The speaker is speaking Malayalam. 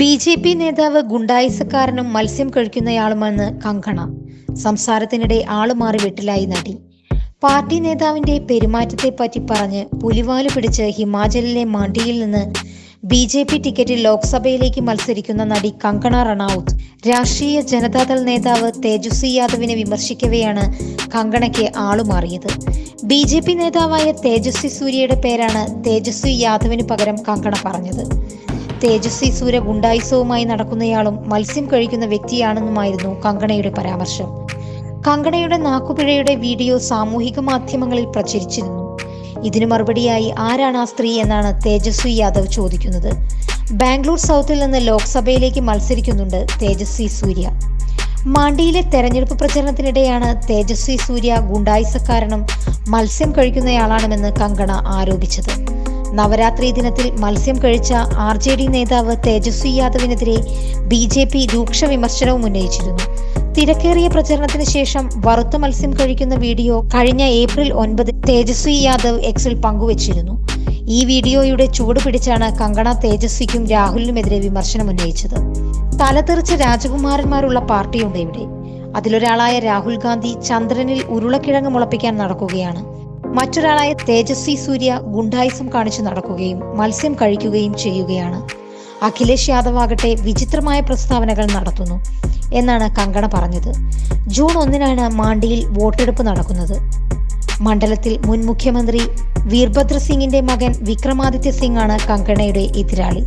ബി ജെ പി നേതാവ് ഗുണ്ടായിസക്കാരനും മത്സ്യം കഴിക്കുന്നയാളുമാണ് കങ്കണ. സംസാരത്തിനിടെ ആളുമാറി വെട്ടിലായി നടി. പാർട്ടി നേതാവിന്റെ പെരുമാറ്റത്തെ പറ്റി പറഞ്ഞ് പുലിവാൽ പിടിച്ച് ഹിമാചലിലെ മാണ്ടിയിൽ നിന്ന് ബി ജെ പി ടിക്കറ്റിൽ ലോക്സഭയിലേക്ക് മത്സരിക്കുന്ന നടി കങ്കണ റണൌത്ത് രാഷ്ട്രീയ ജനതാദൾ നേതാവ് തേജസ്വി യാദവിനെ വിമർശിക്കവെയാണ് കങ്കണയ്ക്ക് ആളുമാറിയത് ബി ജെ പി നേതാവായ തേജസ്വി സൂര്യയുടെ പേരാണ് തേജസ്വി യാദവിന് പകരം കങ്കണ പറഞ്ഞത്. തേജസ്വി സൂര്യ ഗുണ്ടായുസവുമായി നടക്കുന്നയാളും മത്സ്യം കഴിക്കുന്ന വ്യക്തിയാണെന്നുമായിരുന്നു കങ്കണയുടെ പരാമർശം. കങ്കണയുടെ നാക്കുപിഴയുടെ വീഡിയോ സാമൂഹിക മാധ്യമങ്ങളിൽ പ്രചരിച്ചിരുന്നു. ഇതിനു മറുപടിയായി ആരാണ് ആ സ്ത്രീ എന്നാണ് തേജസ്വി യാദവ് ചോദിക്കുന്നത്. ബാംഗ്ലൂർ സൗത്തിൽ നിന്ന് ലോക്സഭയിലേക്ക് മത്സരിക്കുന്നുണ്ട് തേജസ്വി സൂര്യ. മാണ്ടിയിലെ തെരഞ്ഞെടുപ്പ് പ്രചരണത്തിനിടെയാണ് തേജസ്വി സൂര്യ ഗുണ്ടായിസക്കാരനും മത്സ്യം കഴിക്കുന്നയാളാണെന്ന് കങ്കണ ആരോപിച്ചത്. നവരാത്രി ദിനത്തിൽ മത്സ്യം കഴിച്ച ആർ ജെ ഡി നേതാവ് തേജസ്വി യാദവിനെതിരെ ബി ജെ പി രൂക്ഷ വിമർശനവും ഉന്നയിച്ചിരുന്നു. തിരക്കേറിയ പ്രചരണത്തിന് ശേഷം വറുത്ത മത്സ്യം കഴിക്കുന്ന വീഡിയോ കഴിഞ്ഞ ഏപ്രിൽ ഒൻപത് തേജസ്വി യാദവ് എക്സിൽ പങ്കുവച്ചിരുന്നു. ഈ വീഡിയോയുടെ ചൂട് പിടിച്ചാണ് കങ്കണ തേജസ്വിക്കും രാഹുലിനുമെതിരെ വിമർശനം ഉന്നയിച്ചത്. തലതെറിച്ച രാജകുമാരന്മാരുള്ള പാർട്ടിയുണ്ട് ഇവിടെ. അതിലൊരാളായ രാഹുൽ ഗാന്ധി ചന്ദ്രനിൽ ഉരുളക്കിഴങ്ങ് മുളപ്പിക്കാൻ നടക്കുകയാണ്. മറ്റൊരാളായ തേജസ്വി സൂര്യ ഗുണ്ടായിസം കാണിച്ചു നടക്കുകയും മത്സ്യം കഴിക്കുകയും ചെയ്യുകയാണ്. അഖിലേഷ് യാദവ് ആകട്ടെ വിചിത്രമായ പ്രസ്താവനകൾ നടത്തുന്നു എന്നാണ് കങ്കണ പറഞ്ഞത്. ജൂൺ ഒന്നിനാണ് മാണ്ടിയിൽ വോട്ടെടുപ്പ് നടക്കുന്നത്. മണ്ഡലത്തിൽ മുൻ മുഖ്യമന്ത്രി വീർഭദ്ര സിംഗിന്റെ മകൻ വിക്രമാദിത്യ സിംഗ് ആണ് കങ്കണയുടെ എതിരാളി.